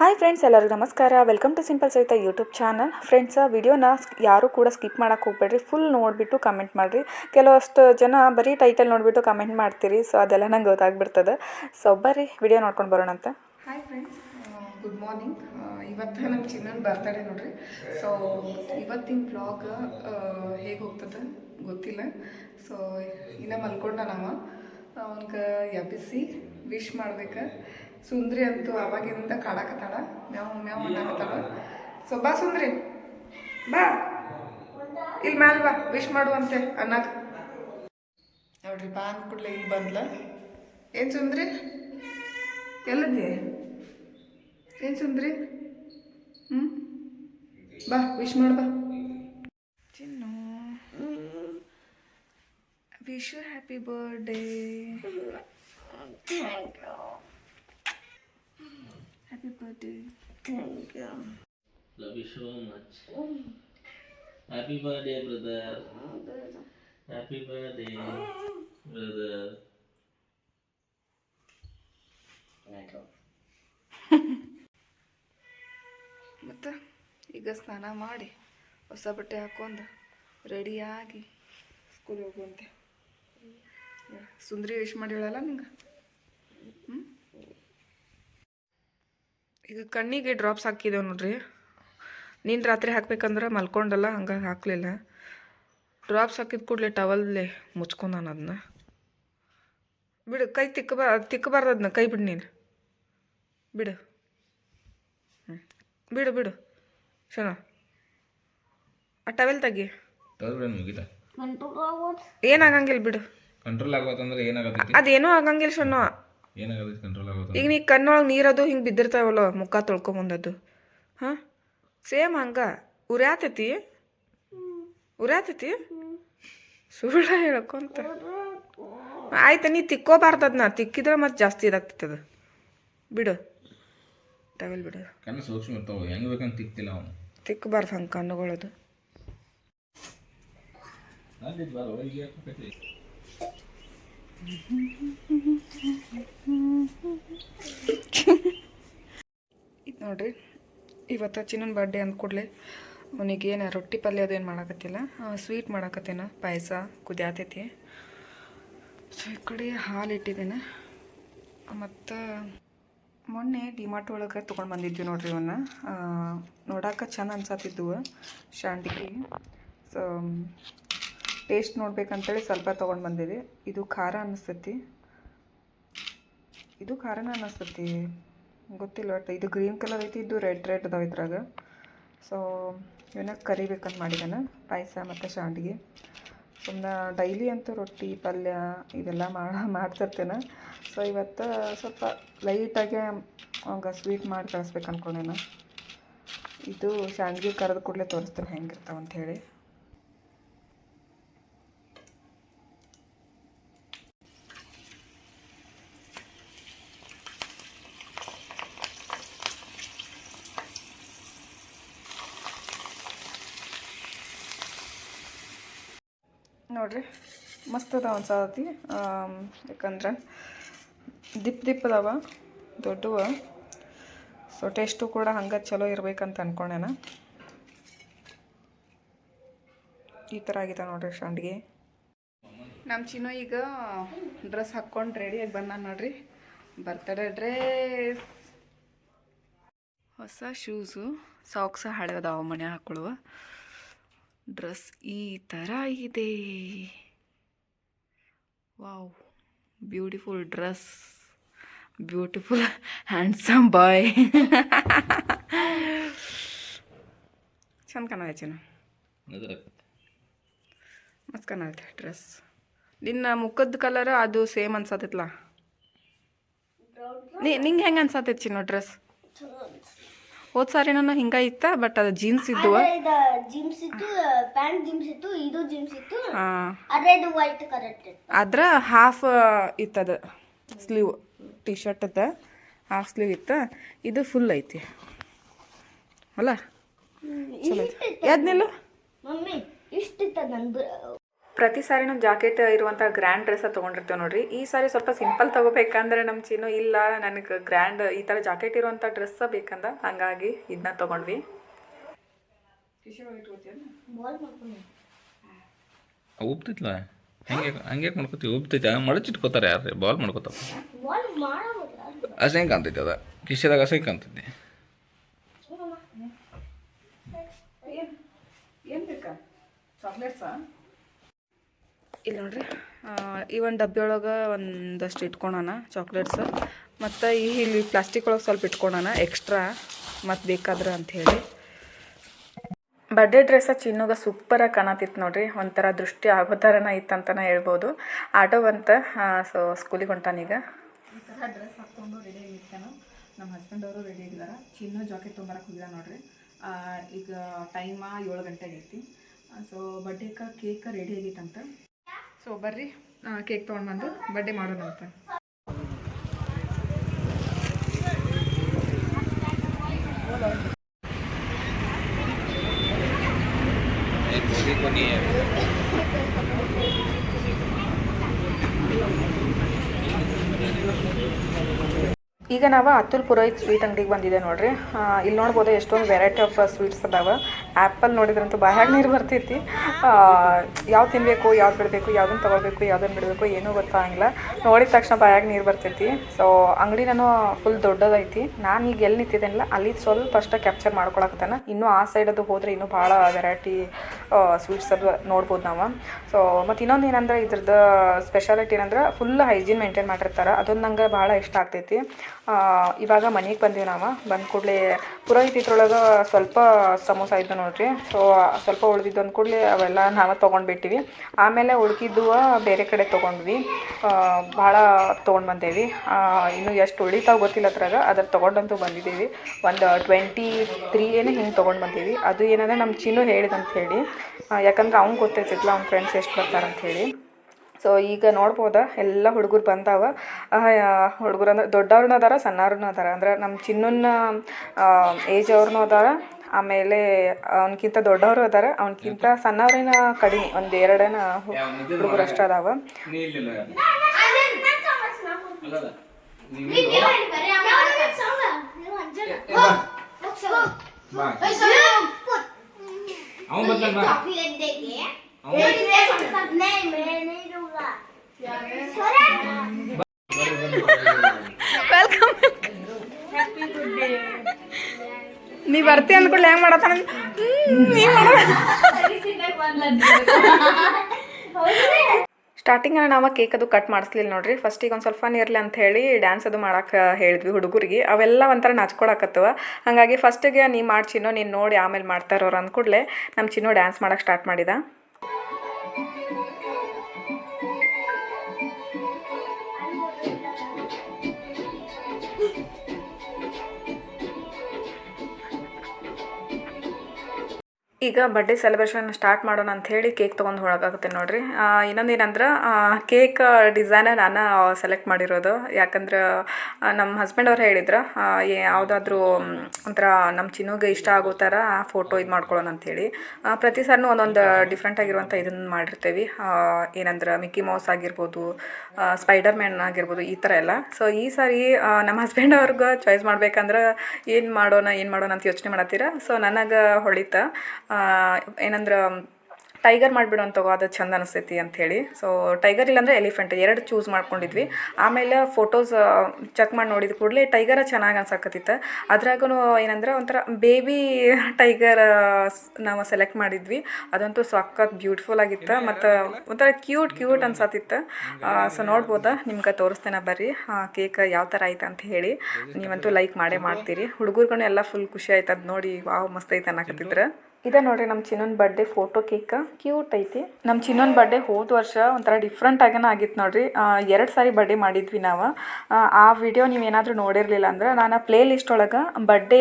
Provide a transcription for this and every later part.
Hi friends ಎಲ್ಲರಿಗೂ ನಮಸ್ಕಾರ. Welcome to simple Savitha YouTube channel friends ವಿಡಿಯೋನ ಯಾರೂ ಕೂಡ ಸ್ಕಿಪ್ ಮಾಡೋಕೆ ಹೋಗ್ಬೇಡ್ರಿ. ಫುಲ್ ನೋಡಿಬಿಟ್ಟು ಕಮೆಂಟ್ ಮಾಡಿರಿ. ಕೆಲವಷ್ಟು ಜನ ಬರೀ ಟೈಟಲ್ ನೋಡಿಬಿಟ್ಟು ಕಮೆಂಟ್ ಮಾಡ್ತೀರಿ. ಸೊ ಅದೆಲ್ಲ ನಂಗೆ ಗೊತ್ತಾಗ್ಬಿಡ್ತದೆ. ಸೊ ಬರ್ರಿ ವಿಡಿಯೋ ನೋಡ್ಕೊಂಡು ಬರೋಣ ಅಂತ. ಹಾಯ್ ಫ್ರೆಂಡ್ಸ್ ಗುಡ್ ಮಾರ್ನಿಂಗ್ ಇವತ್ತು ನಮ್ಮ ಚಿನ್ನನ ಬರ್ತಡೆ ನೋಡ್ರಿ. ಸೊ ಇವತ್ತಿನ ಬ್ಲಾಗ್ ಹೇಗೆ ಹೋಗ್ತದೆ ಗೊತ್ತಿಲ್ಲ. ಸೊ ಇನ್ನ ಮಲ್ಕೊಂಡ ನಾವು. ಅವನಿಗೆ ಎಬ್ಬಿಸಿ ವಿಶ್ ಮಾಡ್ಬೇಕು. ಸುಂದ್ರಿ ಅಂತೂ ಅವಾಗಿಂದ ಕಾಡಕತ್ತಾಳ ಮ್ಯಾವ್ ಮ್ಯಾವ್ ಅನ್ನಕತ್ತಾಳ. ಸೊ ಬಾ ಸುಂದ್ರಿ. ಬಾ. ಇಲ್ಲಿ ಮ್ಯಾಲ ಬಾ ವಿಶ್ ಮಾಡುವಂತೆ ಅನ್ನಕ್ ನೋಡ್ರಿ ಬಾ ಅಂದ್ಕೂಡ್ಲೆ ಇಲ್ಲಿ ಬಂದ್ಲ. ಏನು ಸುಂದ್ರಿ? ಎಲ್ಲದಿ ಏನು ಸುಂದ್ರಿ? ಹ್ಞೂ ಬಾ ವಿಶ್ ಮಾಡು ಬಾ. Chinnu. Wish you happy birthday happy you. Love you so much. Happy birthday, brother. Happy birthday, brother. ಮತ್ತು ಈಗ ಸ್ನಾನ ಮಾಡಿ ಹೊಸ ಬಟ್ಟೆ ಹಾಕೊಂಡು ರೆಡಿಯಾಗಿ ಸ್ಕೂಲಿಗೆ ಹೋಗುವಂತೆ ಸುಂದ್ರಿ ವಿಶ್ ಮಾಡಿ ಹೇಳಲ್ಲ ನಿಂಗೆ ಹ್ಞೂ ಈಗ ಕಣ್ಣಿಗೆ ಡ್ರಾಪ್ಸ್ ಹಾಕಿದ್ದೇವೆ ನೋಡ್ರಿ. ನೀನು ರಾತ್ರಿ ಹಾಕ್ಬೇಕಂದ್ರೆ ಮಲ್ಕೊಂಡಲ್ಲ ಹಂಗಾಗಿ ಹಾಕಲಿಲ್ಲ. ಡ್ರಾಪ್ಸ್ ಹಾಕಿದ ಕೂಡಲೇ ಟವಲ್ಲೇ ಮುಚ್ಕೊಂಡು ನಾನು ಅದನ್ನ ಬಿಡು ಕೈ ತಿಕ್ಕಬಾ ತಿಕ್ಕಬಾರ್ದು ಅದನ್ನ ಕೈ ಬಿಡು ನೀನು. ಬಿಡು. ಹ್ಞೂ ಬಿಡು ಬಿಡು. ಶನ. ಆ ಟವೆಲ್ ತೆಗಿ. ಮುಗಿತ? ಏನಾಗಂಗಿಲ್ಲ ಬಿಡು. ಕಂಟ್ರೋಲ್ ಏನಾಗತೈತಿ ಅದೇನೂ ಆಗಂಗಿಲ್ಲ ಶನ. ಏನಾಗತೈತಿ? ಕಂಟ್ರೋಲ್ ಆಗೋತ ಈಗ ನೀ ಕಣ್ಣೊಳಗೆ ನೀರದು ಹಿಂಗೆ ಬಿದ್ದಿರ್ತಾವಲ್ಲ ಮುಖ ತೊಳ್ಕೊಂಬಂದದ್ದು ಹಾಂ? ಸೇಮ್ ಹಂಗೆ. ಉರ್ಯಾತೈತಿ? ಉರ್ಯಾತೈತಿ? ಸುಳ್ಳ ಹೇಳ್ಕೊಂತ. ಆಯ್ತು ನೀ ತಿಕ್ಕೋಬಾರ್ದು ಅದನ್ನ ತಿಕ್ಕಿದ್ರೆ ಮತ್ತೆ ಜಾಸ್ತಿ ಇದಾಗ್ತೈತೆ ಅದು. ಬಿಡು. ಟವೆಲ್ ಬಿಡು. ಕಣ್ಣು ಸೂಕ್ಷ್ಮ ಇರ್ತಾವ ಹೆಂಗೆ ಬೇಕಂತ ತಿಕ್ತಿಲ್ಲ ಅವನು. ತಿಕ್ಕಬಾರ್ದು ಹಂಗೆ ಕಣ್ಣುಗಳದು. ಇದು ನೋಡ್ರಿ, ಇವತ್ತು ಚಿನ್ನನ ಬರ್ಡೇ ಅಂದ್ಕೂಡ್ಲೆ ಅವನಿಗೆ ಏನು ರೊಟ್ಟಿ ಪಲ್ಯ ಅದು ಏನು ಮಾಡಾಕತ್ತಿಲ್ಲ ಸ್ವೀಟ್ ಮಾಡಾಕತ್ತೇನ, ಪಾಯಸ, ಕುದಿಯಾತೈತಿ. ಸೊ ಈ ಕಡೆ ಹಾಲು ಇಟ್ಟಿದ್ದೇನೆ. ಮತ್ತು ಮೊನ್ನೆ ಡಿಮಾರ್ಟ್ ಒಳಗೆ ತೊಗೊಂಡು ಬಂದಿದ್ವಿ ನೋಡ್ರಿ ಇವನ್ನ ನೋಡಾಕ ಚೆಂದ ಅನ್ಸತ್ತಿದ್ವು ಶಾಂಡಿಗೆ ಸೊ ಟೇಸ್ಟ್ ನೋಡ್ಬೇಕಂತೇಳಿ ಸ್ವಲ್ಪ ತೊಗೊಂಡು ಬಂದಿದೆ ಇದು ಖಾರ ಅನ್ನಿಸ್ತತಿ ಇದು ಖಾರನ ಅನ್ನಿಸ್ತತಿ ಗೊತ್ತಿಲ್ಲ, ಒಟ್ಟು ಇದು ಗ್ರೀನ್ ಕಲರ್ ಐತಿ, ಇದು ರೆಡ್ ರೆಡ್ ಅದಾವೆ ಇದ್ರಾಗ. ಸೊ ಇವನ್ನ ಕರಿಬೇಕಂತ ಮಾಡಿದ್ದಾನೆ ಪಾಯಸ ಮತ್ತು ಶಾಂಡಿಗೆ ಸುಮ್ಮನೆ ಡೈಲಿ ಅಂತೂ ರೊಟ್ಟಿ, ಪಲ್ಯ ಇದೆಲ್ಲ ಮಾಡಿ ಮಾಡ್ತಿರ್ತೇನೆ. ಸೊ ಇವತ್ತು ಸ್ವಲ್ಪ ಲೈಟಾಗಿ ಅವಂಗೆ ಸ್ವೀಟ್ ಮಾಡಿ ಕಳಿಸ್ಬೇಕು ಅನ್ಕೊಂಡೇನ ಇದು ಶಾಂಡ್ಗೆ ಕರೆದು ಕೂಡಲೇ ತೋರಿಸ್ತೇನೆ ಹೆಂಗಿರ್ತಾವ ನೋಡ್ರಿ. ಮಸ್ತ್ ಒಂದು ಅನ್ಸತಿ ಯಾಕಂದ್ರೆ ದಿಪ್ ದಿಪ್ ಅದಾವ, ದೊಡ್ಡವ. ಸೊ ಟೇಸ್ಟು ಕೂಡ ಹಂಗೆ ಚಲೋ ಇರ್ಬೇಕಂತ ಅನ್ಕೊಂಡೇನ. ಈ ಥರ ಆಗಿದೆ ನೋಡ್ರಿ ಶಾಂಡ್ಗೆ ನಮ್ಮ ಚಿನ್ನೋ ಈಗ ಡ್ರೆಸ್ ಹಾಕ್ಕೊಂಡು ರೆಡಿಯಾಗಿ ಬಂದ ನೋಡ್ರಿ. Birthday dress. ಹೊಸ ಶೂಸು ಸಾಕ್ಸ ಹಳೆದಾವ ಮನೆ ಹಾಕೊಳ್ಳುವ ಡ್ರೆಸ್ ಈ ಥರ ಇದೆ. Wow beautiful dress beautiful handsome boy. ಚಂದ ಕಾಣ ಚಿನ್ನ. ಮಸ್ತ್ ಕಾಣತ್ತೆ ಡ್ರೆಸ್. ನಿನ್ನ ಮುಖದ ಕಲರ್ ಅದು ಸೇಮ್ ಅನ್ಸತ್ತೈತ್ಲ? ನೀ ನಿಂಗೆ ಹೆಂಗೆ ಅನ್ಸತ್ತೈತಿ ಚಿನ್ನ ಡ್ರೆಸ್? ಹೋದ್ ಸಾರಿ ನಾನು ಹಿಂಗ ಇತ್ತ? ಬಟ್ ಅದು ಜೀನ್ಸ್ ಇದ್ದುವ ಇದು ಜೀನ್ಸ್ ಇತ್ತು ಪ್ಯಾಂಟ್ ಜೀನ್ಸ್ ಇತ್ತು ಇದು ಜೀನ್ಸ್ ಇತ್ತು. ಆ, ರೆಡ್ ವೈಟ್ ಕರೆಕ್ಟ್ ಅದ್ರ ಹಾಫ್ ಇತ್ತದ. ಸ್ಲೀವ್ ಟಿ ಶರ್ಟದ ಹಾಫ್ ಸ್ಲೀವ್ ಇತ್ತು. ಇದು ಫುಲ್ ಐತಿ. ಅಲ್ಲ? ಚಲೋ ಐತಿ. ಯಾವ್ದು ನಿಲ್ಲು? ಮಮ್ಮಿ ಇಷ್ಟಿತ್ತ ನನ್ ಪ್ರತಿ ಸಾರಿನೂ ಜಾಕೆಟ್ ಇರುವಂಥ ಗ್ರ್ಯಾಂಡ್ ಡ್ರೆಸ್ಸ ತೊಗೊಂಡಿರ್ತೇವೆ ನೋಡ್ರಿ. ಈ ಸಾರಿ ಸ್ವಲ್ಪ ಸಿಂಪಲ್ ತೊಗೋಬೇಕಂದ್ರೆ ನಮ್ಮ ಚೀನು ಇಲ್ಲ ನನಗೆ ಗ್ರ್ಯಾಂಡ್ ಈ ಥರ ಜಾಕೆಟ್ ಇರುವಂಥ ಡ್ರೆಸ್ಸ ಬೇಕಂದ ಹಾಗಾಗಿ ಇದನ್ನ ತೊಗೊಂಡ್ವಿ. ಉಬ್ತೈತ್ಲ? ಹೆಂಗೆ ಹಂಗೆ ಮಾಡ್ಕೋತಿ ಉಬ್ತೈತಿ ಮಡಚಿಟ್ಕೋತಾರೆ ಯಾರು ಬಾಲ್ ಮಾಡ್ಕೋತಾವ ಅಸಹ್ಯ ಕಾಣ್ತೈತಿ ಅದ. ಕಿಶೆದಾಗ ಅಸಂಗೆ ಕಾಣ್ತೈತಿ. ಏನು ಬೇಕಾ? ಚಾಕ್ಲೇಟ್ಸಾ ಇಲ್ಲಿ ನೋಡ್ರಿ. ಈ ಒಂದು ಡಬ್ಬಿ ಒಳಗೆ ಒಂದಷ್ಟು ಇಟ್ಕೊಳೋಣ ಚಾಕ್ಲೇಟ್ಸ್ ಮತ್ತು ಈ ಇಲ್ಲಿ ಪ್ಲಾಸ್ಟಿಕ್ ಒಳಗೆ ಸ್ವಲ್ಪ ಇಟ್ಕೊಳೋಣ ಎಕ್ಸ್ಟ್ರಾ ಮತ್ತು ಬೇಕಾದ್ರೆ ಅಂಥೇಳಿ ಬರ್ಡೇ ಡ್ರೆಸ್ಸ ಚಿನ್ನುಗ ಸೂಪರಾಗಿ ಕಾಣತಿತ್ತು ನೋಡ್ರಿ. ಒಂಥರ ದೃಷ್ಟಿ ಆಗೋ ಥರನ ಅಂತ ಹೇಳ್ಬೋದು. ಆಟೋ ಬಂತ ಸೊ ಸ್ಕೂಲಿಗೆ ಹೊಂಟಾನೀಗ ಡ್ರೆಸ್ ಹಾಕ್ಕೊಂಡು ರೆಡಿ ಆಗಿರ್ತಾನೆ. ನಮ್ಮ ಹಸ್ಬೆಂಡ್ ಅವರು ರೆಡಿ ಆಗಿದ್ದಾರೆ ಚಿನ್ನ ಜಾಕೆಟ್ ತೊಗೊಂಬರಕ್ಕೆ ಹೋಗಿಲ್ಲ ನೋಡ್ರಿ. ಈಗ ಟೈಮ ಏಳು ಗಂಟೆ ಆಗೈತಿ ಸೊ ಬರ್ಡೇಕ ಕೇಕ್ ರೆಡಿ ಆಗೈತಂತ ಸೊ ಬರ್ರಿ. ಕೇಕ್ ತೊಗೊಂಡು ಬಂದು ಬರ್ಡೇ ಮಾಡೋಣಂತ ಈಗ ನಾವು ಅತುಲ್ ಪುರೋಹಿತ್ ಸ್ವೀಟ್ ಅಂಗಡಿಗೆ ಬಂದಿದೆ ನೋಡ್ರಿ. ಇಲ್ಲಿ ನೋಡ್ಬೋದು ಎಷ್ಟೊಂದು ವೆರೈಟಿ ಆಫ್ ಸ್ವೀಟ್ಸ್ ಅದಾವ. ಆ್ಯಪಲ್ ನೋಡಿದ್ರಂತೂ ಬಾಯಾಗ ನೀರು ಬರ್ತೈತಿ. ಯಾವ್ದು ತಿನ್ನಬೇಕು ಯಾವ್ದು ಬಿಡಬೇಕು ಯಾವ್ದನ್ನು ತೊಗೊಳ್ಬೇಕು ಯಾವ್ದನ್ನು ಬಿಡಬೇಕು ಏನೂ ಗೊತ್ತಾಗಿಲ್ಲ ನೋಡಿದ ತಕ್ಷಣ ಬಾಯಾಗ ನೀರು ಬರ್ತೈತಿ. ಸೊ ಅಂಗಡಿ ನಾನು ಫುಲ್ ದೊಡ್ಡದೈತಿ. ನಾನು ಈಗ ಎಲ್ಲಿ ನಿಂತಿದ್ದೇನಲ್ಲ, ಅಲ್ಲಿ ಸ್ವಲ್ಪ ಅಷ್ಟೇ ಕ್ಯಾಪ್ಚರ್ ಮಾಡ್ಕೊಳಕತ್ತಾನ. ಇನ್ನೂ ಆ ಸೈಡ್ ಅದು ಹೋದ್ರೆ ಇನ್ನೂ ಭಾಳ ವೆರೈಟಿ ಸ್ವೀಟ್ಸ್ ಅದು ನೋಡ್ಬೋದು ನಾವು. ಸೊ ಮತ್ತು ಇನ್ನೊಂದು ಏನಂದ್ರೆ ಇದ್ರದ್ದು ಸ್ಪೆಷಾಲಿಟಿ ಏನಂದ್ರೆ ಫುಲ್ ಹೈಜೀನ್ ಮೇಂಟೈನ್ ಮಾಡಿರ್ತಾರೆ. ಅದೊಂದು ನಂಗೆ ಭಾಳ ಇಷ್ಟ ಆಗ್ತೈತಿ. ಇವಾಗ ಮನೆಗೆ ಬಂದೀವಿ ನಾವು. ಬಂದ ಕೂಡಲೇ ಪುರೋಹಿತ ಇದ್ರೊಳಗೆ ಸ್ವಲ್ಪ ಸಮೋಸ ಇದ್ದು ನೋಡ್ರಿ. ಸೊ ಸ್ವಲ್ಪ ಉಳಿದಿದ್ದು ಅಂದ ಕೂಡಲೇ ಅವೆಲ್ಲ ನಾವು ತೊಗೊಂಡ್ಬಿಟ್ಟಿವಿ ಆಮೇಲೆ ಉಳ್ಕಿದ್ದು ಬೇರೆ ಕಡೆ ತೊಗೊಂಡ್ವಿ. ಭಾಳ ತೊಗೊಂಡು ಬಂದೇವಿ. ಇನ್ನು ಎಷ್ಟು ಉಳಿತಾವ ಗೊತ್ತಿಲ್ಲ ಅದ್ರಾಗ. ಅದ್ರ ತೊಗೊಂಡಂತೂ ಬಂದಿದ್ದೀವಿ ಒಂದು ಟ್ವೆಂಟಿ ತ್ರೀ ಏನು ಹಿಂಗೆ ತೊಗೊಂಡು ಬಂದೀವಿ. ಅದು ಏನಂದ್ರೆ ನಮ್ಮ ಚಿನ್ನು ಹೇಳಿದಂತ ಹೇಳಿ. ಯಾಕಂದ್ರೆ ಅವ್ನು ಗೊತ್ತೈತಿಲ್ಲ ಅವ್ನ ಫ್ರೆಂಡ್ಸ್ ಎಷ್ಟು ಬರ್ತಾರಂತ ಹೇಳಿ. ಸೊ ಈಗ ನೋಡ್ಬೋದ? ಎಲ್ಲ ಹುಡುಗರು ಬಂದಾವ. ಹುಡುಗರು ಅಂದ್ರೆ ದೊಡ್ಡವ್ರನ್ನೂ ಅದಾರ ಸಣ್ಣವ್ರನ್ನೂ ಅದಾರ. ಅಂದ್ರೆ ನಮ್ಮ ಚಿನ್ನನ ಏಜ್ ಅವ್ರನ್ನೂ ಅದಾರ. ಆಮೇಲೆ ಅವನಕ್ಕಿಂತ ದೊಡ್ಡವರು ಅದಾರ. ಅವನಕ್ಕಿಂತ ಸಣ್ಣವ್ರೇನ ಕಡಿಮೆ ಒಂದು ಎರಡೇನ ಹುಡುಗರು ಅಷ್ಟು ಅದಾವ. ಅವ್ನು ನೀ ಬರ್ತಿ ಅಂದ್ಕೊಳ್ಳಿ ಹೆಂಗ್ ಮಾಡತ್ತಾನ? ನೀ ಮಾಡ. ಸ್ಟಾರ್ಟಿಂಗ್ ನಾವು ಕೇಕ್ ಅದು ಕಟ್ ಮಾಡಿಸ್ಲಿಲ್ಲ ನೋಡ್ರಿ. ಫಸ್ಟಿಗೆ ಒಂದು ಸ್ವಲ್ಪ ನೀರ್ಲಿ ಅಂತ ಹೇಳಿ ಡ್ಯಾನ್ಸ್ ಅದು ಮಾಡಕ್ಕೆ ಹೇಳಿದ್ವಿ ಹುಡುಗರಿಗೆ. ಅವೆಲ್ಲ ಒಂಥರ ನಾಚ್ಕೊಳಕತ್ತವ. ಹಾಗಾಗಿ ಫಸ್ಟಿಗೆ ನೀ ಮಾಡಿ ಚಿನ್ನೋ ನೀನು ನೋಡಿ ಆಮೇಲೆ ಮಾಡ್ತಾರೋರು ಅಂದ್ಕೂಡ್ಲೆ ನಮ್ಮ ಚಿನ್ನೋ ಡ್ಯಾನ್ಸ್ ಮಾಡಕ್ಕೆ ಸ್ಟಾರ್ಟ್ ಮಾಡಿದ. ಈಗ ಬರ್ಡೇ ಸೆಲೆಬ್ರೇಷನ್ ಸ್ಟಾರ್ಟ್ ಮಾಡೋಣ ಅಂತ ಹೇಳಿ ಕೇಕ್ ತೊಗೊಂಡು ಹೊರಗಾಗುತ್ತೆ ನೋಡ್ರಿ. ಇನ್ನೊಂದು ಏನಂದ್ರೆ ಕೇಕ್ ಡಿಸೈನ ನಾನು ಸೆಲೆಕ್ಟ್ ಮಾಡಿರೋದು. ಯಾಕಂದ್ರೆ ನಮ್ಮ ಹಸ್ಬೆಂಡ್ ಅವ್ರು ಹೇಳಿದ್ರು ಯಾವುದಾದ್ರೂ ಒಂಥರ ನಮ್ಮ ಚಿನ್ನಗೆ ಇಷ್ಟ ಆಗೋ ಥರ ಫೋಟೋ ಇದು ಮಾಡ್ಕೊಳ್ಳೋಣ ಅಂಥೇಳಿ ಪ್ರತಿ ಸಾರಿನೂ ಒಂದೊಂದು ಡಿಫ್ರೆಂಟ್ ಆಗಿರುವಂಥ ಇದನ್ನು ಮಾಡಿರ್ತೀವಿ. ಏನಂದ್ರೆ ಮಿಕ್ಕಿ ಮೌಸ್ ಆಗಿರ್ಬೋದು ಸ್ಪೈಡರ್ ಮ್ಯಾನ್ ಆಗಿರ್ಬೋದು, ಈ ಥರ ಎಲ್ಲ. ಸೊ ಈ ಸಾರಿ ನಮ್ಮ ಹಸ್ಬೆಂಡ್ ಅವ್ರಿಗೆ ಚಾಯ್ಸ್ ಮಾಡ್ಬೇಕಂದ್ರೆ ಏನು ಮಾಡೋಣ ಏನು ಮಾಡೋಣ ಅಂತ ಯೋಚನೆ ಮಾಡತ್ತೀರ? ಸೊ ನನಗೆ ಹೊಳಿತ ಏನಂದ್ರೆ, ಟೈಗರ್ ಮಾಡಿಬಿಡು ಅದು ಚಂದ ಅನಿಸ್ತೈತಿ ಅಂಥೇಳಿ. ಸೊ ಟೈಗರ್ ಇಲ್ಲಾಂದರೆ ಎಲಿಫೆಂಟ್, ಎರಡು ಚೂಸ್ ಮಾಡ್ಕೊಂಡಿದ್ವಿ. ಆಮೇಲೆ ಫೋಟೋಸ್ ಚೆಕ್ ಮಾಡಿ ನೋಡಿದ ಕೂಡಲೇ ಟೈಗರ ಚೆನ್ನಾಗಿ ಅನ್ಸಕತ್ತಿತ್ತು. ಅದ್ರಾಗೂ ಏನಂದ್ರೆ, ಒಂಥರ ಬೇಬಿ ಟೈಗರ್ ನಾವು ಸೆಲೆಕ್ಟ್ ಮಾಡಿದ್ವಿ. ಅದಂತೂ ಸಖತ್ ಬ್ಯೂಟಿಫುಲ್ ಆಗಿತ್ತು. ಮತ್ತು ಒಂಥರ ಕ್ಯೂಟ್ ಕ್ಯೂಟ್ ಅನ್ಸತ್ತಿತ್ತು ಸೊ ನೋಡ್ಬೋದಾ? ನಿಮ್ಗೆ ತೋರಿಸ್ತೇನೆ ಬರ್ರಿ. ಕೇಕ್ ಯಾವ ಥರ ಆಯ್ತು ಅಂತ ಹೇಳಿ. ನೀವಂತೂ ಲೈಕ್ ಮಾಡೇ ಮಾಡ್ತೀರಿ. ಹುಡುಗರ್ಗೂ ಎಲ್ಲ ಫುಲ್ ಖುಷಿ ಆಯ್ತು. ಅದು ನೋಡಿ, ವಾವ್, ಮಸ್ತ್ ಐತೆ ಅನ್ನಕತ್ತಿದ್ರು ಇದೆ ನೋಡ್ರಿ ನಮ್ಮ ಚಿನ್ನೊಂದು ಬರ್ಡೇ ಫೋಟೋ ಕೇಕ್ ಕ್ಯೂಟ್ ಐತಿ. ನಮ್ಮ ಚಿನ್ನೊಂದು ಬರ್ಡೇ ಹೋದ ವರ್ಷ ಒಂಥರ ಡಿಫ್ರೆಂಟ್ ಆಗೇನ ಆಗಿತ್ತು ನೋಡ್ರಿ. ಎರಡು ಸಾರಿ ಬರ್ಡೇ ಮಾಡಿದ್ವಿ ನಾವು. ಆ, ವಿಡಿಯೋ ನೀವು ಏನಾದರೂ ನೋಡಿರಲಿಲ್ಲ ಅಂದ್ರೆ ನಾನು ಪ್ಲೇ ಲಿಸ್ಟ್ ಒಳಗೆ ಬರ್ಡೇ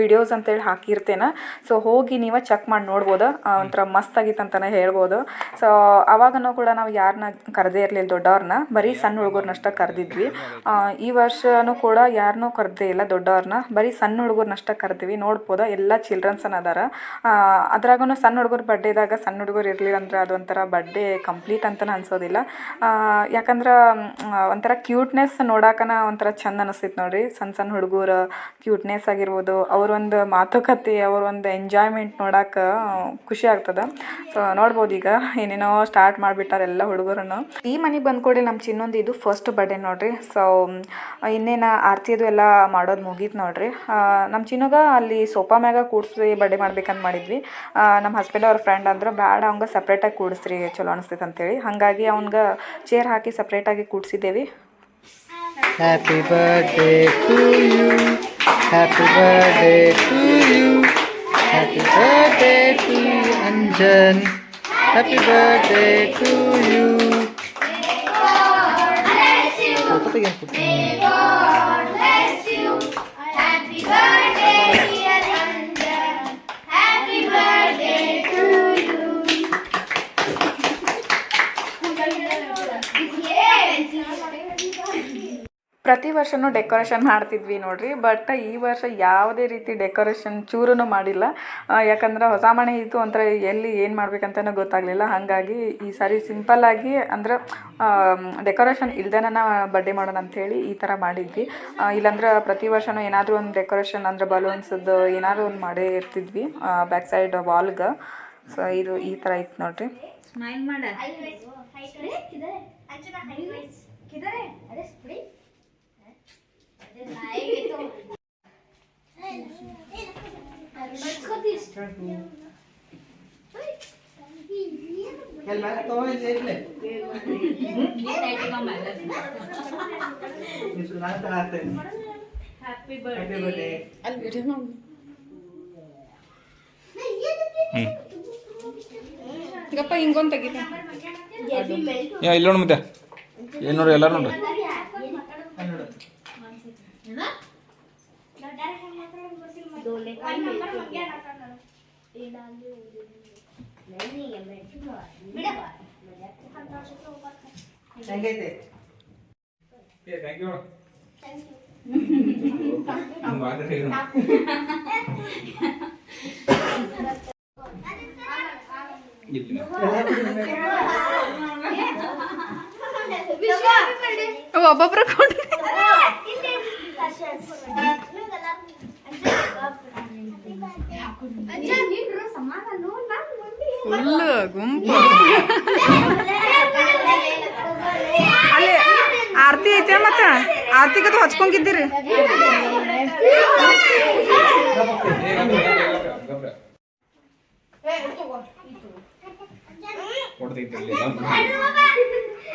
ವಿಡಿಯೋಸ್ ಅಂತೇಳಿ ಹಾಕಿರ್ತೇನೆ. ಸೊ ಹೋಗಿ ನೀವು ಚೆಕ್ ಮಾಡಿ ನೋಡ್ಬೋದು. ಒಂಥರ ಮಸ್ತ್ ಆಗಿತ್ತು ಅಂತಲೇ ಹೇಳ್ಬೋದು. ಸೊ ಅವಾಗನೂ ಕೂಡ ನಾವು ಯಾರನ್ನ ಕರೆದೇ ಇರಲಿಲ್ಲ ದೊಡ್ಡವ್ರನ್ನ ಬರೀ ಸಣ್ಣ ಹುಡುಗರ್ನಷ್ಟ ಕರೆದಿದ್ವಿ. ಈ ವರ್ಷನೂ ಕೂಡ ಯಾರನ್ನೂ ಕರೆದೇ ಇಲ್ಲ ದೊಡ್ಡವ್ರನ್ನ ಬರೀ ಸಣ್ಣ ಹುಡುಗರ್ನಷ್ಟ ಕರೆದಿವಿ. ನೋಡ್ಬೋದು ಎಲ್ಲ ಚಿಲ್ಡ್ರನ್ಸನ್ನ ಅದಾರ. ಅದ್ರಾಗೂ ಸಣ್ಣ ಹುಡುಗರು ಬರ್ಡೇದಾಗ ಸಣ್ಣ ಹುಡುಗರು ಇರಲಿಲ್ಲ ಅಂದ್ರೆ ಅದೊಂಥರ ಬರ್ಡೇ ಕಂಪ್ಲೀಟ್ ಅಂತಲೇ ಅನ್ಸೋದಿಲ್ಲ. ಯಾಕಂದ್ರೆ ಒಂಥರ ಕ್ಯೂಟ್ನೆಸ್ ನೋಡಾಕನ ಒಂಥರ ಚಂದ ಅನಿಸ್ತೈತೆ ನೋಡ್ರಿ. ಸಣ್ಣ ಸಣ್ಣ ಹುಡುಗರು ಕ್ಯೂಟ್ನೆಸ್ ಆಗಿರ್ಬೋದು, ಅವರೊಂದು ಮಾತುಕತೆ, ಅವರೊಂದು ಎಂಜಾಯ್ಮೆಂಟ್ ನೋಡಕ್ಕೆ ಖುಷಿ ಆಗ್ತದೆ. ಸೊ ನೋಡ್ಬೋದು ಈಗ ಏನೇನೋ ಸ್ಟಾರ್ಟ್ ಮಾಡಿಬಿಟ್ಟಾರೆ ಎಲ್ಲ ಹುಡುಗರನ್ನು ಈ ಮನೆಗೆ ಬಂದ್ಕೊಡಿ ನಮ್ಮ ಚಿನ್ನೊಂದು ಇದು ಫಸ್ಟ್ ಬರ್ಡೇ ನೋಡ್ರಿ. ಸೊ ಇನ್ನೇನು ಆರತಿ ಅದು ಎಲ್ಲ ಮಾಡೋದು ಮುಗೀತು ನೋಡ್ರಿ. ನಮ್ಮ ಚಿನ್ನಗ ಅಲ್ಲಿ ಸೋಫಾ ಮ್ಯಾಗ ಕೂಡಿಸಿ ಬರ್ಡೇ ಮಾಡ್ಬೇಕಂತ ಮಾಡಿದ್ವಿ. ನಮ್ಮ ಹಸ್ಬೆಂಡ್ ಅವ್ರ ಫ್ರೆಂಡ್ ಅಂದ್ರೆ ಬೇಡ ಅವಂಗೆ ಸಪ್ರೇಟಾಗಿ ಕೂಡಿಸ್ರಿ ಚಲೋ ಅನಿಸ್ತೈತೆ ಅಂತೇಳಿ. ಹಾಗಾಗಿ ಅವ್ನಿಗೆ ಚೇರ್ ಹಾಕಿ ಸಪ್ರೇಟಾಗಿ ಕೂಡಿಸಿದ್ದೇವೆ. Happy birthday to you happy birthday to you happy birthday to Anjan happy birthday to you happy birthday you happy ಪ್ರತಿ ವರ್ಷನೂ ಡೆಕೋರೇಷನ್ ಮಾಡ್ತಿದ್ವಿ ನೋಡಿರಿ ಬಟ್ ಈ ವರ್ಷ ಯಾವುದೇ ರೀತಿ ಡೆಕೋರೇಷನ್ ಚೂರೂ ಮಾಡಿಲ್ಲ. ಯಾಕಂದ್ರೆ ಹೊಸ ಮನೆ ಇತ್ತು ಅಂತ ಎಲ್ಲಿ ಏನು ಮಾಡ್ಬೇಕಂತಲೂ ಗೊತ್ತಾಗಲಿಲ್ಲ. ಹಾಗಾಗಿ ಈ ಸಾರಿ ಸಿಂಪಲ್ಲಾಗಿ ಅಂದ್ರೆ ಡೆಕೋರೇಷನ್ ಇಲ್ದೇನ ಬರ್ಡೇ ಮಾಡೋಣ ಅಂಥೇಳಿ ಈ ಥರ ಮಾಡಿದ್ವಿ. ಇಲ್ಲಾಂದ್ರೆ ಪ್ರತಿ ವರ್ಷನೂ ಏನಾದರೂ ಒಂದು ಡೆಕೋರೇಷನ್ ಅಂದರೆ ಬಲೂನ್ಸದ್ದು ಏನಾದರೂ ಒಂದು ಮಾಡೇ ಇರ್ತಿದ್ವಿ. ಬ್ಯಾಕ್ ಸೈಡ್ ವಾಲ್ಗೆ ಸೊ ಇದು ಈ ಥರ ಇತ್ತು ನೋಡಿರಿ. ಮಾಡಿ ಎಲ್ಲ ಹ್ಯಾಪಿ ತೆಗಿತ ಇಲ್ಲ ನೋಡಿ ಮತ್ತೆ ಏನು ನೋಡಿ. ನೋಡ್ರಿ ಅಲ್ಲಿ ನೋಡು. ಹೆಂಗೈತೆ ಒಬ್ಬೊಬ್ರು ಕೊಂಡು ಫುಲ್ ಗುಂಪು. ಅಲ್ಲಿ ಆರತಿ ಐತೆ ಮತ್ತೆ? ಆರತಿಗದು ಹಚ್ಕೊಂಡಿದ್ದೀರಿ?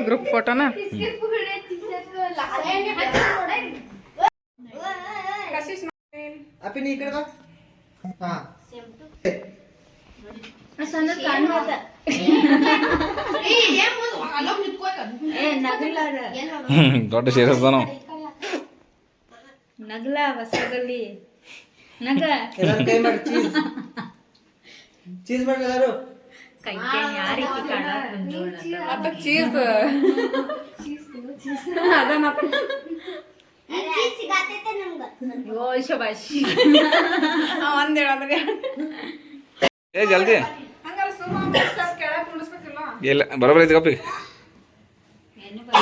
ಗ್ರೂಪ್ ಫೋಟೋನ ಅಪ್ಪಿ ನೀ ಈ ಕಡೆ ಬಾ ಹಾ ದೊಡ್ಡ ಸೇರಿಸ್ತಾನ ನಗಲ ಹೊಸದಲ್ಲಿ ನಗ ಚೀಸ್ ಮಾಡಿ ಚೀಸ್ ಚೀಸ್ ಎಲ್ಲರೂ ಚೀಸ್ ಸಿಗಾತೈತೆ ನಮ್ಗೆ ಓ ಶಬಾಷ್ ಒಂದ್ ಹೇಳಂದ್ರೆ ಏ ಜಲ್ದಿ ಇಲ್ಲ ಬರೋಬರ ಐತಿ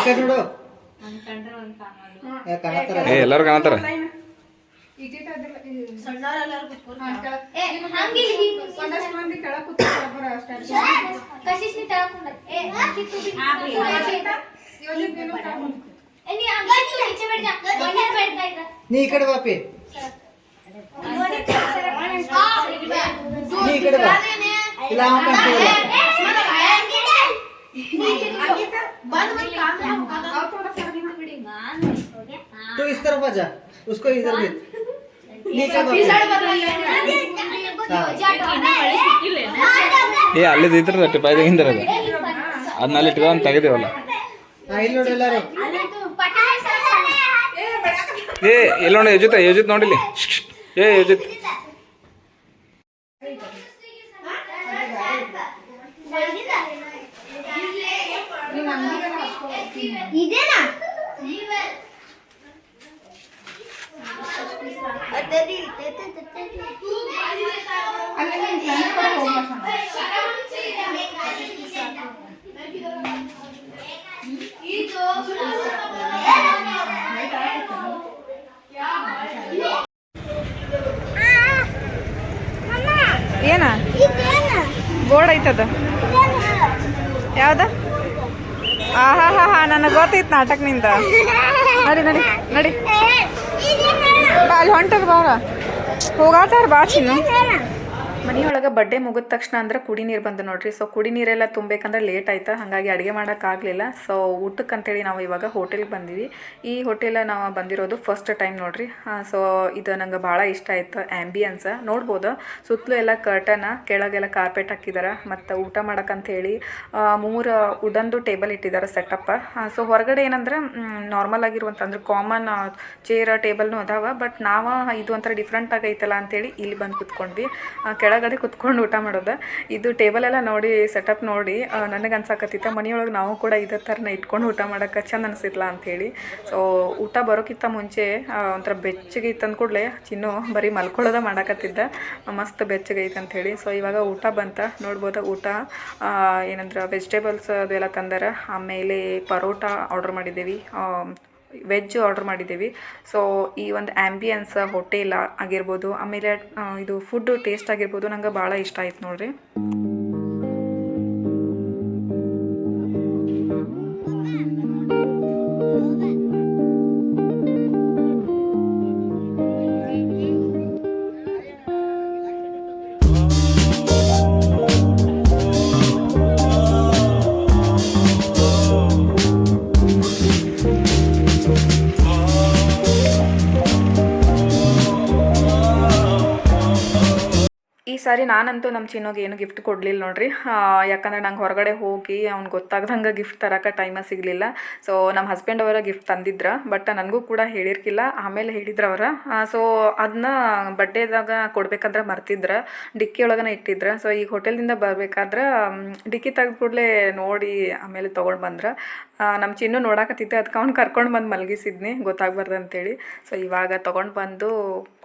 ಕಡೆ ನೋಡು ಏ ಎಲ್ಲರೂ ಕಾಣತ್ತಾರ ಒಂದಷ್ಟು ಮಂದಿ ಕೆಳಗೆ ಕೂತ್ಕೊಂಡು ಅಷ್ಟೇ ಕಶಿಸ್ನಿ ತಳಕೊಂಡ ಏ ಕಿತ್ತು ಏ ನೀ ಅಂಗಾಚು ಈಚೆ ಬೇಡ ಒಂದೇ ಬೇಡ್ತಾ ಇದ್ದ ನೀ ಈ ಕಡೆ ಬಾಪಿ ನೀ ಈ ಕಡೆ ಬಾ ಇಲ್ಲ ಅವ ಕಾಣ್ತಿಲ್ಲ तू इस तरफ आ जा उसको इधर भी नीचे बापी ಏ ಅಲ್ಲಿದ್ದು ಇದ್ರ ಟಿಪಾಯ್ದಾಗಿಂದ್ರ ಅದು ಅದನ್ನ ಅಲ್ಲಿ ಇಟ್ಕೊ ಅಂತ ತೆಗೆದೇವಲ್ಲ ಹಾ ಇಲ್ಲಿ ನೋಡಿ ಎಲ್ಲರೂ ಏ ಎಲ್ಲ ನೋಡಿ ಯೋಜಿತ ಯೋಜಿತ್ ನೋಡಿಲಿ ಏ ಯೋಜಿತ್. ಇದೇನಾ ತರಿ ತರಿ ತರಿ ಅಲ್ಲಿ ನಿಮ್ಮ ಫ್ರೆಂಡ್ಸ್ ಕೂಡ ಹೋಗ್ಬೇಕು ಏನ ಬೋರ್ಡ್ ಐತದ ಯಾವ್ದ? ಹಾ ಹಾ ನನಗೆ ಗೊತ್ತೈತ್ ನಾಟಕನಿಂದ ನಡಿ ನಡಿ ನಡಿ. ಅಲ್ಲಿ ಹೊಂಟದ ಬಾರ. ಹೋಗಾತಾರ ಬಾ ಚಿನ್ನು. ಮನೆಯೊಳಗೆ ಬಡ್ಡೆ ಮುಗಿದ ತಕ್ಷಣ ಅಂದ್ರೆ ಕುಡಿ ನೀರು ಬಂದು ನೋಡ್ರಿ. ಸೊ ಕುಡಿ ನೀರೆಲ್ಲ ತುಂಬಬೇಕಂದ್ರೆ ಲೇಟ್ ಆಯ್ತು? ಹಾಗಾಗಿ ಅಡುಗೆ ಮಾಡೋಕ್ಕಾಗಲಿಲ್ಲ ಸೊ ಊಟಕ್ಕೆ ಅಂತೇಳಿ ನಾವು ಇವಾಗ ಹೋಟೆಲ್ಗೆ ಬಂದಿವಿ. ಈ ಹೋಟೆಲ್ ನಾವು ಬಂದಿರೋದು ಫಸ್ಟ್ ಟೈಮ್ ನೋಡ್ರಿ. ಸೊ ಇದು ನಂಗೆ ಭಾಳ ಇಷ್ಟ ಆಯ್ತು ಆ್ಯಂಬಿಯನ್ಸ್ ನೋಡ್ಬೋದು. ಸುತ್ತಲೂ ಎಲ್ಲ ಕರ್ಟನ ಕೆಳಗೆಲ್ಲ ಕಾರ್ಪೆಟ್ ಹಾಕಿದ್ದಾರೆ ಮತ್ತು ಊಟ ಹೇಳಿ ಮೂರು ವುಡನ್ದು ಟೇಬಲ್ ಇಟ್ಟಿದ್ದಾರೆ ಸೆಟಪ್ ಸೊ ಹೊರಗಡೆ ಏನಂದ್ರೆ ನಾರ್ಮಲ್ ಆಗಿರುವಂಥ ಅಂದ್ರೆ ಕಾಮನ್ ಚೇರ್ ಟೇಬಲ್ನೂ ಅದಾವ. ಬಟ್ ನಾವು ಇದು ಒಂಥರ ಡಿಫ್ರೆಂಟ್ ಆಗೈತಲ್ಲ ಅಂತೇಳಿ ಇಲ್ಲಿ ಬಂದು ಕುತ್ಕೊಂಡ್ವಿ. ಆ, ಕೆಳಗಡೆ ಕುತ್ಕೊಂಡು ಊಟ ಮಾಡೋದು. ಇದು ಟೇಬಲ್ ಎಲ್ಲ ನೋಡಿ ಸೆಟಪ್ ನೋಡಿ ನನಗೆ ಅನ್ಸಾಕತ್ತಿತ್ತ. ಮನೆಯೊಳಗೆ ನಾವು ಕೂಡ ಇದೇ ಥರನ ಇಟ್ಕೊಂಡು ಊಟ ಮಾಡೋಕೆ ಚಂದ ಅನಿಸಿಲ್ಲ ಅಂಥೇಳಿ ಸೊ ಊಟ ಬರೋಕ್ಕಿಂತ ಮುಂಚೆ ಒಂಥರ ಬೆಚ್ಚಗೆ ಇತ್ತು ಅಂದ್ಕೂಡ್ಲೆ ಚಿನ್ನು ಬರೀ ಮಲ್ಕೊಳ್ಳೋದ ಮಾಡಕತ್ತಿದ್ದ. ಮಸ್ತ್ ಬೆಚ್ಚಗೆ ಐತೆ ಅಂಥೇಳಿ ಸೊ ಇವಾಗ ಊಟ ಬಂತ. ನೋಡ್ಬೋದು ಊಟ ಏನಂದ್ರೆ ವೆಜಿಟೇಬಲ್ಸ್ ಅದೆಲ್ಲ ತಂದಾರ. ಆಮೇಲೆ ಪರೋಟ ಆರ್ಡ್ರ್ ಮಾಡಿದ್ದೀವಿ. ವೆಜ್ ಆರ್ಡ್ರ್ ಮಾಡಿದ್ದೀವಿ. ಸೊ ಈ ಒಂದು ಆ್ಯಂಬಿಯನ್ಸ್ ಹೋಟೆಲ್ ಆಗಿರ್ಬೋದು, ಆಮೇಲೆ ಇದು ಫುಡ್ ಟೇಸ್ಟ್ ಆಗಿರ್ಬೋದು, ನಂಗೆ ಭಾಳ ಇಷ್ಟ ಆಯ್ತು ನೋಡ್ರಿ. ನಾನಂತೂ ನಮ್ಮ ಚಿನ್ನೋಗೆ ಏನು ಗಿಫ್ಟ್ ಕೊಡಲಿಲ್ಲ ನೋಡ್ರಿ. ಯಾಕಂದ್ರೆ ನಂಗೆ ಹೊರಗಡೆ ಹೋಗಿ ಅವ್ನು ಗೊತ್ತಾಗ್ದಂಗೆ ಗಿಫ್ಟ್ ತರಕ್ಕೆ ಟೈಮ ಸಿಗಲಿಲ್ಲ. ಸೊ ನಮ್ಮ ಹಸ್ಬೆಂಡ್ ಅವರ ಗಿಫ್ಟ್ ತಂದಿದ್ರ ಬಟ್ ನನಗೂ ಕೂಡ ಹೇಳಿರ್ಕಿಲ್ಲ. ಆಮೇಲೆ ಹೇಳಿದ್ರು ಅವರ. ಸೊ ಅದನ್ನ ಬಡ್ಡೆದಾಗ ಕೊಡ್ಬೇಕಂದ್ರೆ ಮರ್ತಿದ್ರ. ಡಿಕ್ಕಿ ಒಳಗನ ಇಟ್ಟಿದ್ರ. ಸೊ ಈಗ ಹೋಟೆಲ್ದಿಂದ ಬರಬೇಕಾದ್ರೆ ಡಿಕ್ಕಿ ತೆಗೆದು ಕೂಡಲೇ ನೋಡಿ ಆಮೇಲೆ ತೊಗೊಂಡು ಬಂದ್ರೆ. ನಮ್ಮ ಚಿನ್ನು ನೋಡಾಕತ್ತಿದ್ದೆ ಅದಕ್ಕೆ ಅವ್ನು ಕರ್ಕೊಂಡು ಬಂದು ಮಲಗಿಸಿದ್ನಿ ಗೊತ್ತಾಗ್ಬಾರ್ದು ಅಂತೇಳಿ ಸೊ ಇವಾಗ ತೊಗೊಂಡು ಬಂದು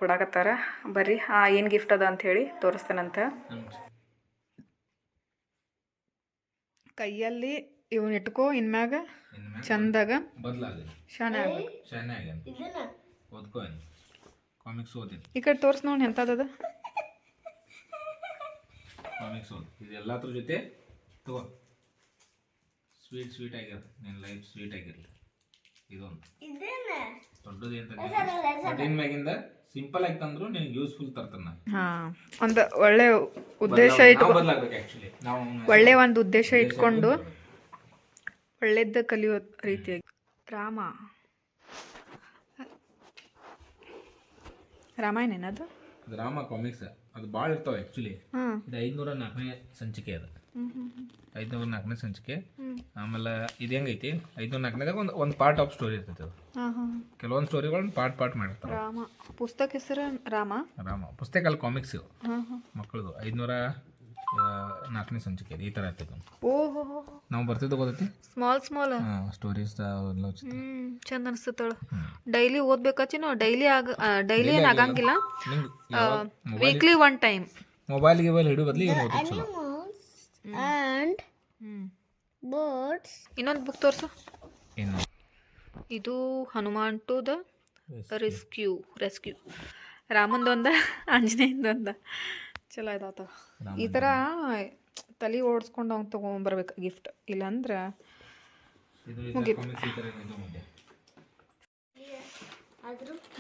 ಕೊಡಾಕತ್ತಾರ. ಬರ್ರಿ ಏನು ಗಿಫ್ಟ್ ಅದ ಅಂಥೇಳಿ ತೋರಿಸ್ತೇನಂತ. ಕೈಯಲ್ಲಿ ಇವನ್ ಇಟ್ಕೋ ಇನ್ಮ್ಯಾಗ ಚಂದಾಗ. ಈ ಕಡೆ ತೋರ್ಸ್ ನೋಡಿ ಎಂಥದ್ದು ಕಾಮಿಕ್ಸ್ ಓದ್. ಇದು ಎಲ್ಲದ್ರ ಜೊತೆ ತಗೋ. ಸ್ವೀಟ್ ಸ್ವೀಟ್ ಆಗ್ಯದ ನಿನ್ನ ಲೈಫ್ ಸ್ವೀಟ್ ಆಗಿರಲಿ. ಇದೊಂದು. ದೊಡ್ಡದು ಅಂತ ಬಟ್ ಮ್ಯಾಗಿಂದ ಸಿಂಪಲ್ ಆಗಿ ತಂದ್ರು ನಿನಗೆ ಯೂಸ್ಫುಲ್ ತರ್ತಾನ ಹಾ ಒಂದು ಒಳ್ಳೆ ಉದ್ದೇಶ ನಾವು ಬದಲಾಗ್ಬೇಕು ಆ್ಯಕ್ಚುಲಿ ನಾವು ಒಳ್ಳೆ ಒಂದು ಉದ್ದೇಶ ಇಟ್ಕೊಂಡು ಒಳ್ಳೇದ ಕಲಿಯೋ ರೀತಿಯಾಗಿ. ರಾಮ. ರಾಮಾಯಣ ಏನದು? ಅದು ರಾಮ ಕಾಮಿಕ್ಸ್ ಅದು ಭಾಳ ಇರ್ತಾವೆ ಆ್ಯಕ್ಚುಲಿ ಇದು ಐದುನೂರ ನಾಲ್ಕನೇ ಸಂಚಿಕೆ ಅದು. ಐದುನೂರ ನಾಲ್ಕನೇ ಸಂಚಿಕೆ. ಆಮೇಲೆ ಇದು ಹೆಂಗೈತಿ? ಐದುನೂರ ನಾಲ್ಕನೇದಾಗ ಒಂದು ಒಂದು ಪಾರ್ಟ್ ಆಫ್ ಸ್ಟೋರಿ ಇರ್ತೈತೆ ಅದು. ಕೆಲವೊಂದು ಸ್ಟೋರಿಗಳನ್ನ ಪಾರ್ಟ್ ಪಾರ್ಟ್ ಮಾಡಿರ್ತಾರೆ. ರಾಮ. ಪುಸ್ತಕ ಹೆಸರು ರಾಮ? ರಾಮ. ಪುಸ್ತಕ ಅಲ್ಲಿ ಕಾಮಿಕ್ಸ್ ಇವು ಮಕ್ಕಳದು ಐದುನೂರ ನಾಲ್ಕನೇ ಸಂಚಿಕೆ ಅದು ಈ ಥರ ಇರ್ತೈತೆ ಓಹೋ ನಾವು ಬರ್ತಿದ್ದು ಗೊತ್ತೈತಿ? ಸ್ಮಾಲ್ ಸ್ಮಾಲ್ ಸ್ಟೋರೀಸ್ ಚಂದ ಅನಿಸ್ತಳ ಡೈಲಿ ಓದ್ಬೇಕಾಚಿನ ಡೈಲಿ ಆಗ ಡೈಲಿ ಏನು ಆಗಂಗಿಲ್ಲ. ವೀಕ್ಲಿ ಒನ್ ಟೈಮ್ ಮೊಬೈಲ್ ಗಿಬೈಲ್ ಹಿಡಿಯೋ ಬದಲಿ ಏನು ಓದೋದು ಚಲೋ. And ಹ್ಞೂ birds. ಇನ್ನೊಂದು ಬುಕ್ ತೋರಿಸು. ಇದು Hanuman to the rescue rescue. ರಾಮಂದೊಂದ ಆಂಜನೇಯಂದೊಂದ ಚಲೋ ಇದಾತ ಈ ಥರ ತಲೆ ಓಡಿಸ್ಕೊಂಡು ಅವ್ನು ತೊಗೊಂಬರ್ಬೇಕು ಗಿಫ್ಟ್ ಇಲ್ಲಾಂದ್ರೆ ಮುಗೀತು.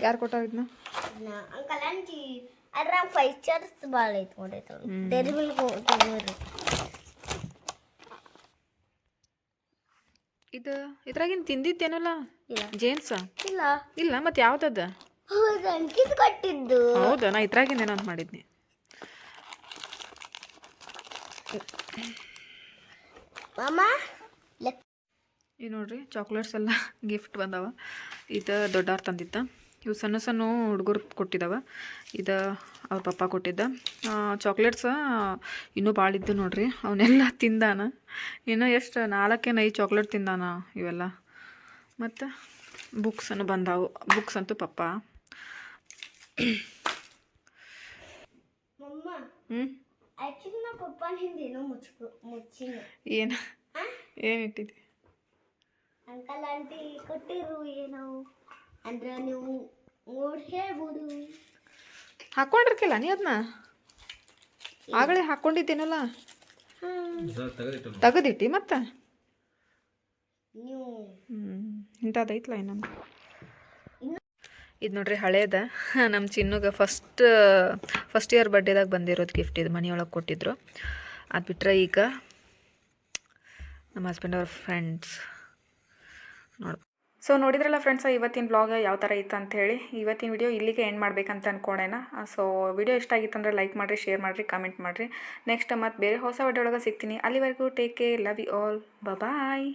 ಯಾರು ಕೊಟ್ಟಾರ ಇದನ್ನ ಅಂಕಲ್ ಆಂಟಿ ಅದ್ರ ಫೈವ್ ಸ್ಟಾರ್ಸ್ ಭಾಳ ಐತೆ ನೋಡೈತೆ ತಗೋರಿ ಇದು ಇದ್ರಾಗಿನ ತಿಂದಿದ್ದೇನಲ್ಲ. ಜೇಮ್ಸ ಇಲ್ಲ. ಇಲ್ಲ ಮತ್ತೆ ಯಾವ್ದದ? ಹೌದು ಅಂಕಿತ್ ಕೊಟ್ಟಿದ್ದು. ಹೌದಾ ನಾ ಇದ್ರಾಗಿಂದ ಏನೋ ಅಂತ ಮಾಡಿದ್ನಿ. ಮಾಮ ಈ ನೋಡ್ರಿ ಚಾಕ್ಲೇಟ್ಸ್ ಎಲ್ಲ ಗಿಫ್ಟ್ ಬಂದವ. ಇದು ದೊಡ್ಡವ್ರು ತಂದಿದ್ದ. ಇವು ಸಣ್ಣ ಸಣ್ಣ ಹುಡುಗರು ಕೊಟ್ಟಿದ್ದಾವೆ ಇದು ಅವ್ರ ಪಪ್ಪ ಕೊಟ್ಟಿದ್ದ. ಚಾಕ್ಲೇಟ್ಸ ಇನ್ನೂ ಭಾಳ ಇದ್ದು ನೋಡ್ರಿ. ಅವನ್ನೆಲ್ಲ ತಿಂದಾನ. ಇನ್ನೂ ಎಷ್ಟು? ನಾಲ್ಕೇನು ಐದು ಚಾಕ್ಲೇಟ್ ತಿಂದಾನ ಇವೆಲ್ಲ. ಮತ್ತು ಬುಕ್ಸನ್ನು ಬಂದಾವು. ಬುಕ್ಸ್ ಅಂತೂ ಪಪ್ಪ. ಹ್ಞೂ ಏನೋ ಮುಚ್ಕೊ ಮುಚ್ಚಿನ. ಏನು? ಏನು ಇಟ್ಟಿದ್ದೆ? ಅಂಕಲ್ ಆಂಟಿ ಕೊಟ್ಟಿರು ಏನೋ. ಅಂದ್ರೆ ನೀವು ನೋಡಿ ಹೇಳ್ಬೋದು. ಹಾಕೊಂಡಿರ್ಕಿಲ್ಲ ನೀ ಅದನ್ನ ಆಗಲೇ ಹಾಕೊಂಡಿದ್ದೇನಲ್ಲ? ತೆಗೆದಿಟ್ಟು ಮತ್ತೆ? ನೀವು. ಹ್ಞೂ ಇಂಥದ್ದೈತಲ್ಲ ಇನ್ನೊಂದು. ಇದು ನೋಡ್ರಿ ಹಳೇದ. ನಮ್ಮ ಚಿನ್ನಗೆ ಫಸ್ಟ್ ಫಸ್ಟ್ ಇಯರ್ ಬರ್ಡೇದಾಗ ಬಂದಿರೋದು ಗಿಫ್ಟ್ ಇದು ಮನೆಯೊಳಗೆ ಕೊಟ್ಟಿದ್ರು. ಅದು ಬಿಟ್ಟರೆ ಈಗ ನಮ್ಮ ಹಸ್ಬೆಂಡ್ ಅವ್ರ ಫ್ರೆಂಡ್ಸ್ ನೋಡಿ ಸೊ ನೋಡಿದ್ರಲ್ಲ ಫ್ರೆಂಡ್ಸ್ ಇವತ್ತಿನ ಬ್ಲಾಗ್ ಯಾವ ಥರ ಇತ್ತು ಅಂತ ಹೇಳಿ. ಇವತ್ತಿನ ವಿಡಿಯೋ ಇಲ್ಲಿಗೆ ಎಂಡ್ ಮಾಡ್ಬೇಕಂತ ಅಂದ್ಕೊಂಡೇನ ಸೊ ವಿಡಿಯೋ ಇಷ್ಟ ಆಗಿತ್ತಂದ್ರೆ ಲೈಕ್ ಮಾಡಿರಿ ಶೇರ್ ಮಾಡಿರಿ ಕಮೆಂಟ್ ಮಾಡಿರಿ. ನೆಕ್ಸ್ಟ್ ಮತ್ತೆ ಬೇರೆ ಹೊಸ ವಿಡಿಯೋ ಒಳಗೆ ಸಿಗ್ತೀನಿ. ಅಲ್ಲಿವರೆಗೂ take care love you all bye